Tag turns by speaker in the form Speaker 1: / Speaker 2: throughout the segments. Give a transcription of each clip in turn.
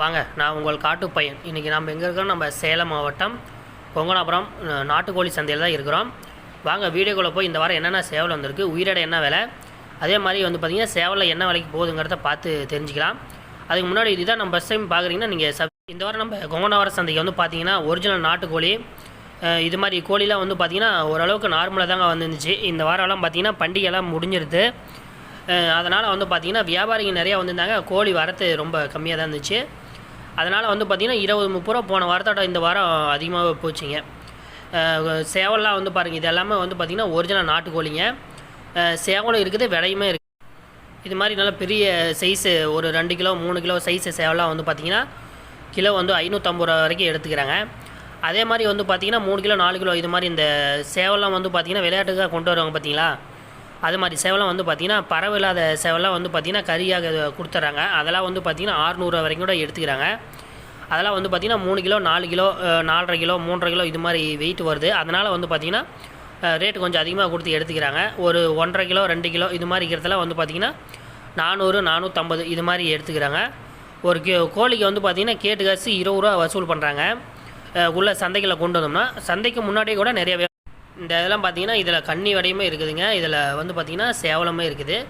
Speaker 1: வாங்க நான் உங்கள் காட்டு பையன். இன்றைக்கி நம்ம எங்கே இருக்கிறோம்? நம்ம சேலம் மாவட்டம் கொங்கனாபுரம் நாட்டுக்கோழி சந்தையில் தான் இருக்கிறோம். வாங்க வீடியோக்குள்ளே போய் இந்த வாரம் என்னென்ன சேவல் வந்திருக்கு உயிரிட என்ன விலை? அதே மாதிரி வந்து பார்த்திங்கன்னா சேவலில் என்ன விலைக்கு போகுதுங்கிறத பார்த்து தெரிஞ்சுக்கலாம். அதுக்கு முன்னாடி இதுதான் நம்ம ஃபஸ்ட் டைம் பார்க்குறீங்கன்னா நீங்கள் சப் இந்த வாரம் நம்ம கொங்கனாவர சந்தைக்கு வந்து பார்த்திங்கன்னா ஒரிஜினல் நாட்டுக்கோழி இது மாதிரி கோழிலாம் வந்து பார்த்திங்கன்னா ஓரளவுக்கு நார்மலாக தாங்க வந்துருந்துச்சு. இந்த வாரம்லாம் பார்த்திங்கன்னா பண்டிகைலாம் முடிஞ்சிருது. அதனால் வந்து பார்த்திங்கன்னா வியாபாரிங்க நிறையா வந்திருந்தாங்க. கோழி வரத்து ரொம்ப கம்மியாக தான் இருந்துச்சு. அதனால் வந்து பார்த்திங்கன்னா இருபது முப்பது ரூபா போன வாரத்தோட இந்த வாரம் அதிகமாக போச்சுங்க. அஹ் சேவல்லாம் வந்து பாருங்கள் இது எல்லாமே வந்து பார்த்திங்கன்னா ஒரிஜினல் நாட்டுக்கோழிங்க. சேவலும் இருக்குது விலையுமே இருக்குது இது மாதிரி நல்ல பெரிய சைஸு ஒரு ரெண்டு கிலோ மூணு கிலோ சைஸு சேவலாம் வந்து பார்த்திங்கன்னா கிலோ வந்து ஐநூற்றம்பது ரூபா வரைக்கும் எடுத்துக்கிறாங்க. அதே மாதிரி வந்து பார்த்திங்கன்னா மூணு கிலோ நாலு கிலோ இது மாதிரி இந்த சேவலாம் வந்து பார்த்திங்கன்னா விளையாட்டுக்காக கொண்டு வருவாங்க பார்த்திங்களா அது மாதிரி சேவலாம் வந்து பார்த்திங்கன்னா பறவை இல்லாத சேவலாம் வந்து பார்த்திங்கன்னா கறியாக கொடுத்துட்றாங்க அதெல்லாம் வந்து பார்த்திங்கன்னா ஆறுநூறு வரைக்கும் கூட எடுத்துக்கிறாங்க. அதெல்லாம் வந்து பார்த்திங்கன்னா மூணு கிலோ நாலு கிலோ நாலரை கிலோ மூன்றரை கிலோ இது மாதிரி வெயிட் வருது. அதனால் வந்து பார்த்திங்கன்னா ரேட்டு கொஞ்சம் அதிகமாக கொடுத்து எடுத்துக்கிறாங்க. ஒரு ஒன்றரை கிலோ ரெண்டு கிலோ இது மாதிரி இருக்கிறதெல்லாம் வந்து பார்த்திங்கன்னா நானூறு நானூற்றம்பது இது மாதிரி எடுத்துக்கிறாங்க. ஒரு கி கோழிக்கு வந்து பார்த்திங்கன்னா கேட்டு காசு இருபது ரூபா வசூல் பண்ணுறாங்க உள்ள சந்தைகளை கொண்டு வந்தோம்னா சந்தைக்கு முன்னாடியே கூட நிறைய இந்த இதெல்லாம் பார்த்தீங்கன்னா இதில் கன்னி வடையுமே இருக்குதுங்க. இதில் வந்து பார்த்திங்கன்னா சேவலமே இருக்குது.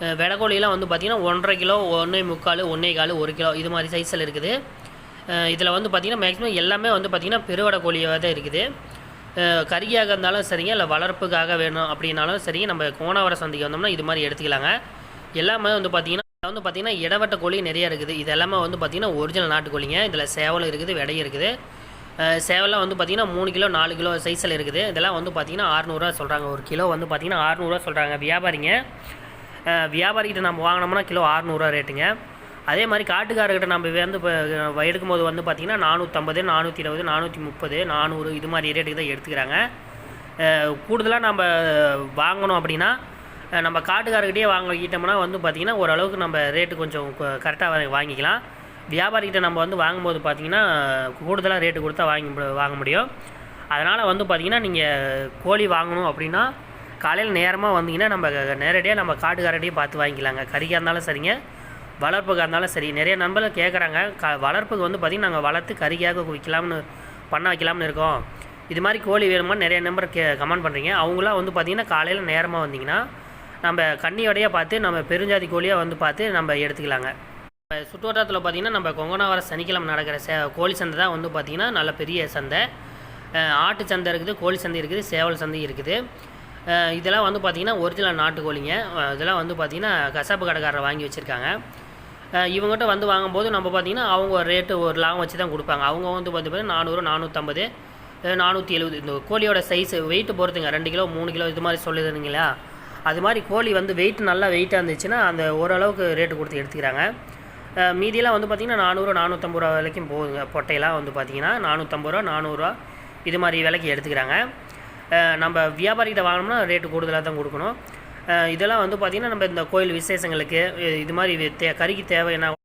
Speaker 1: அஹ் வந்து பார்த்திங்கன்னா ஒன்றரை கிலோ ஒன்றே முக்கால் ஒன்றே கால் ஒரு கிலோ இது மாதிரி சைஸில் இருக்குது. இதில் வந்து பார்த்திங்கன்னா மேக்ஸிமம் எல்லாமே வந்து பார்த்திங்கன்னா பெருவடை கோழியாக தான் இருக்குது. கறியாக இருந்தாலும் சரிங்க இல்லை வளர்ப்புக்காக வேணும் அப்படின்னாலும் சரிங்க நம்ம கோணாவர சந்தைக்கு வந்தோம்னா இது மாதிரி எடுத்துக்கலாங்க. எல்லாமே வந்து பார்த்திங்கன்னா வந்து பார்த்திங்கன்னா இடவட்ட கோழி நிறையா இருக்குது. இது எல்லாமே வந்து பார்த்திங்கன்னா ஒரிஜினல் நாட்டுக்கோழிங்க. இதில் சேவலும் இருக்குது விடையும் இருக்குது. சேவலாம் வந்து பார்த்திங்கன்னா மூணு கிலோ நாலு கிலோ சைஸில் இருக்குது. இதெல்லாம் வந்து பார்த்திங்கன்னா அறநூறுவா சொல்கிறாங்க ஒரு கிலோ வந்து பார்த்திங்கன்னா அறநூறுவா சொல்கிறாங்க வியாபாரிங்க வியாபாரிக்கிட்ட வியாபாரிகிட்ட நம்ம வாங்கினோம்னா கிலோ அறநூறுவா ரேட்டுங்க. அதே மாதிரி காட்டுக்காரர்கிட்ட நம்ம வந்து இப்போ எடுக்கும்போது வந்து பார்த்திங்கன்னா நானூற்றம்பது நானூற்றி இருபது நானூற்றி முப்பது நானூறு இது மாதிரி ரேட்டுக்கு தான் எடுத்துக்கிறாங்க. கூடுதலாக நம்ம வாங்கணும் அப்படின்னா நம்ம காட்டுக்காரர்கிட்டயே வாங்கிட்டோம்னா வந்து பார்த்திங்கன்னா ஓரளவுக்கு நம்ம ரேட்டு கொஞ்சம் கரெக்டாக வாங்கிக்கலாம். வியாபாரிகிட்ட நம்ம வந்து வாங்கும்போது பார்த்திங்கன்னா கூடுதலாக ரேட்டு கொடுத்தா வாங்கி வாங்க முடியும். அதனால் வந்து பார்த்திங்கன்னா நீங்கள் கோழி வாங்கணும் அப்படின்னா காலையில் நேரமாக வந்தீங்கன்னா நம்ம நேரடியாக நம்ம காட்டுக்காரடியே பார்த்து வாங்கிக்கலாங்க. கறிக்காக இருந்தாலும் சரிங்க வளர்ப்புக்காக இருந்தாலும் சரி. நிறைய நண்பர்கள் கேட்குறாங்க க வளர்ப்புக்கு வந்து பார்த்திங்கன்னா நாங்கள் வளர்த்து கறிக்காக விற்கலாம்னு பண்ண வைக்கலாம்னு இருக்கோம். இது மாதிரி கோழி வேணுமா? நிறைய நம்பர் கே கமெண்ட் பண்ணுறீங்க அவங்களாம் வந்து பார்த்திங்கன்னா காலையில் நேரமாக வந்தீங்கன்னா நம்ம கண்ணியோடையே பார்த்து நம்ம பெருஞ்சாதி கோழியாக வந்து பார்த்து நம்ம எடுத்துக்கலாங்க. சுற்றுவட்டாரத்தில் பார்த்திங்கன்னா நம்ம கொங்கனாவர சனிக்கிழமை நடக்கிற சே கோழி சந்தை தான் வந்து பார்த்திங்கன்னா நல்ல பெரிய சந்தை. ஆட்டு சந்தை இருக்குது கோழி சந்தை இருக்குது சேவல் சந்தை இருக்குது. இதெல்லாம் வந்து பார்த்திங்கன்னா ஒரிஜினல் நாட்டுக்கோழிங்க கோழிங்க. இதெல்லாம் வந்து பார்த்திங்கன்னா கசாப்பு கடைக்காரரை வாங்கி வச்சுருக்காங்க. இவங்ககிட்ட வந்து வாங்கும்போது நம்ம பார்த்திங்கன்னா அவங்க ரேட்டு ஒரு லாபம் வச்சு தான் கொடுப்பாங்க. அவங்க வந்து பார்த்திங்கன்னா நானூறு நானூற்றம்பது நானூற்றி எழுபது இந்த கோழியோட சைஸ் வெயிட்டு பொறுத்துங்க. ரெண்டு கிலோ மூணு கிலோ இது மாதிரி சொல்லுதுங்களா அது மாதிரி கோழி வந்து வெயிட் நல்லா வெயிட்டாக இருந்துச்சுன்னா அந்த ஓரளவுக்கு ரேட்டு கொடுத்து எடுத்துக்கிறாங்க. மீதியெல்லாம் வந்து பார்த்திங்கன்னா நானூறு நானூற்றம்பது ரூபா வரைக்கும் போகுதுங்க. பொட்டையெல்லாம் வந்து பார்த்திங்கன்னா நானூற்றம்பது ரூபா நானூறுரூவா இது மாதிரி விலைக்கு எடுத்துக்கிறாங்க. நம்ம வியாபாரிகிட்ட வாங்கினோம்னா ரேட்டு கூடுதலாக தான் கொடுக்கணும். இதெல்லாம் வந்து பார்த்திங்கன்னா நம்ம இந்த கோயில் விசேஷங்களுக்கு இது மாதிரி தே கறிக்கு தேவையான
Speaker 2: என்ன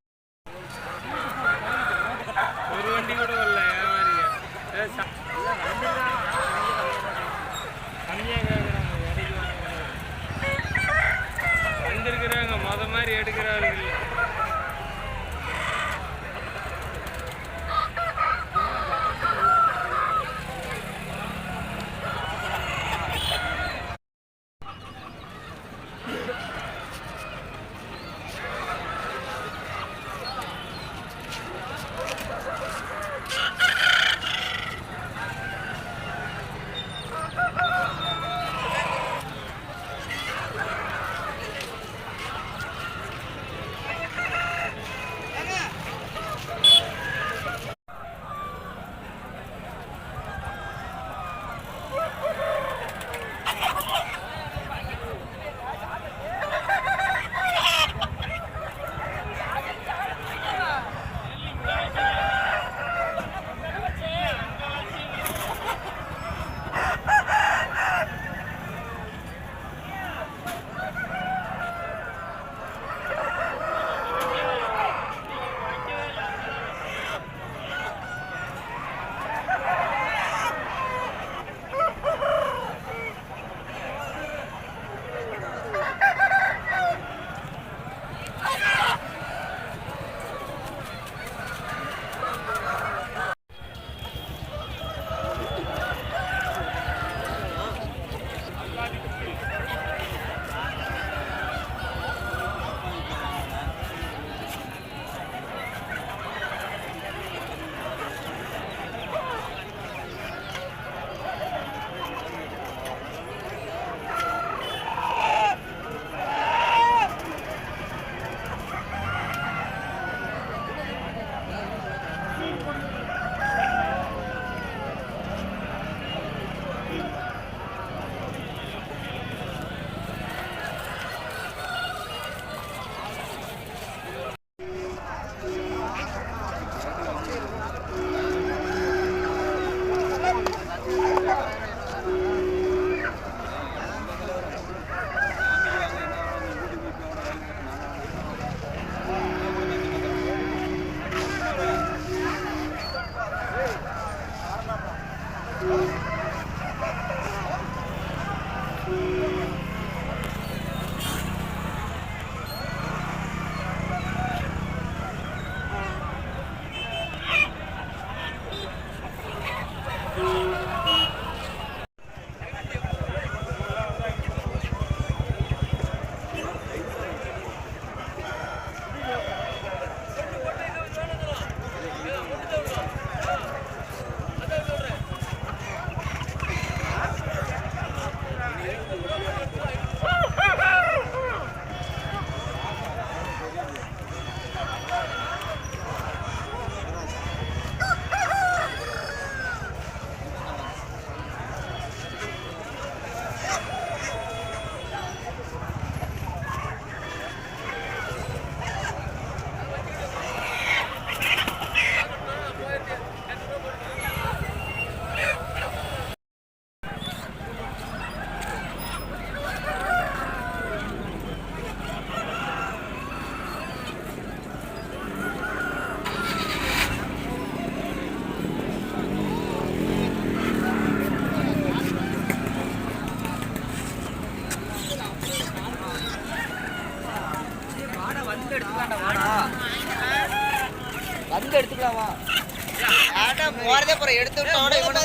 Speaker 3: வந்து எடுத்துக்கலாமா போறதே போற எடுத்து விட்டோட இவனை